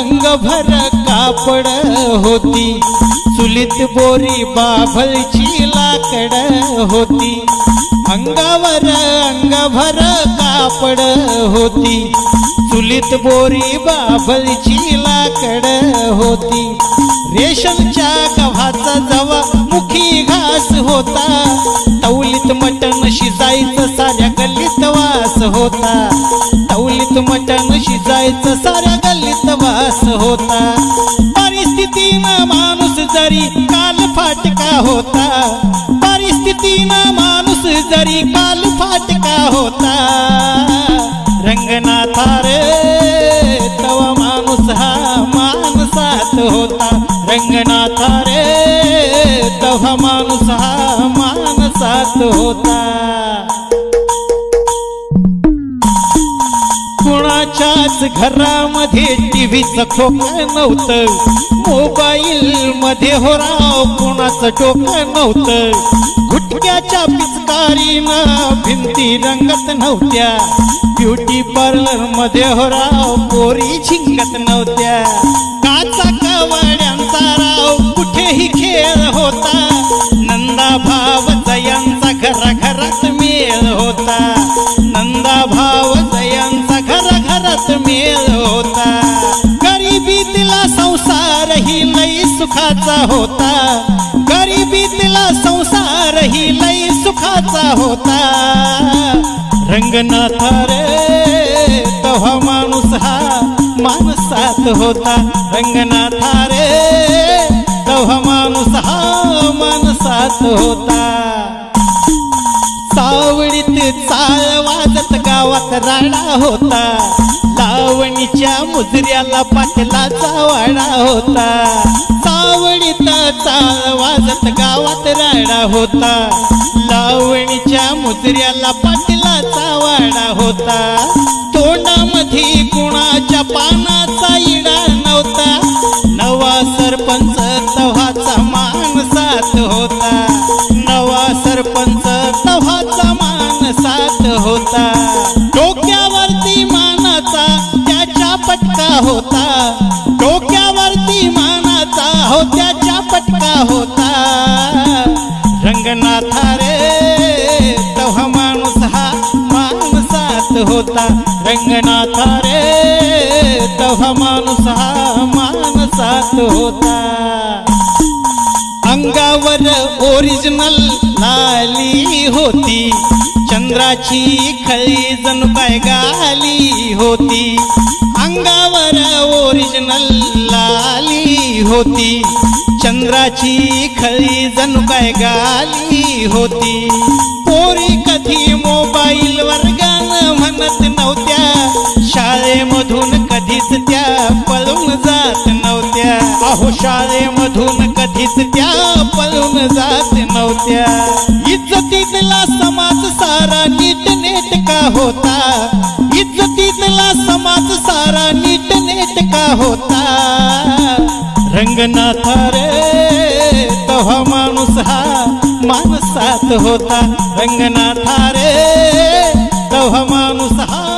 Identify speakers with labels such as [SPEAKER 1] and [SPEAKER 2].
[SPEAKER 1] अंगभर कापड होती. चुलीत बोरी बाभळची लाकड होती. अंगावर अंगभर कापड होती. चुलीत बोरी बाभळची लाकड होती. रेशमच्या गव्हाचा जवा मुखी घास होता. तौलीत मटण शिजायचं साऱ्या गल्लीत वास होता. तौलीत मटण शिजायचं साऱ्या गल्लीत वास होता। परिस्थितीनं माणूस जरी काल फाटका होता। परिस्थितीनं माणूस जरी काल फाटका होता। रंगनाथा रे तवा माणूस हा माणसात होता। रंगनाथा रे तवा माणूस हा माणसात होता। कुणाच्याच घरामध्ये टीव्हीचं खोकं नव्हतं. मोबाईल मध्ये हो राव कोणाचं डोकं नव्हतं. गुटक्याच्या पिचकारीनं भिंती रंगत नव्हत्या. ब्युटी पार्लरमध्ये हो राव पोरी झिंगत नव्हत्या. काचा कवाड्यांचा राव कुठेही खेळ होता. नंदा भाव मेळ होता. गरिबीतला संसार ही लई सुखाचा होता. गरिबीतला संसार ही लई सुखाचा होता. रंगनाथ रे तव्हा माणूस हा माणसात होता. रंगनाथ रे तव्हा माणूस हा माणसात होता. सावळीत चाळ वाजत गावात राडा होता. आईच्या मुजऱ्याला पाटलाचा वाडा होता. सावळीत चाळ वाजत गावात राडा होता. लावणीच्या मुजऱ्याला पाटलाचा वाडा होता. तोंडामध्ये कुणाच्या पानाचा इडा नव्हता. नवा सरपंच तव्हाचा साथ होता. नवा सरपंच तव्हाचा साथ होता. होता. डोक्यावरती मानाचा होत्याच्या पटका होता. रंगनाथा रे तेव्हा माणूस हा माणसात होता. रंगनाथा रे तेव्हा माणूस हा माणसात होता. अंगावर ओरिजिनल लाली होती. चंद्राची खळी जणू काय गाली होती. अंगावर ओरिजिनल लाली होती. चंद्राची खळी जणू काय गाली होती. पोरी कधी मोबाईल वर गाणं म्हणत नव्हत्या. शाळेमधून कधीच त्या पळून जात नव्हत्या. अहो शाळेमधून कधीच त्या पळून जात नव्हत्या. इज्जतीतला समाज सारा नीट नेट का होता. नीट नेटका होता? रंगनाथा रे तव्हा माणूस हा माणसात होता. रंगनाथा रे तव्हा माणूस हा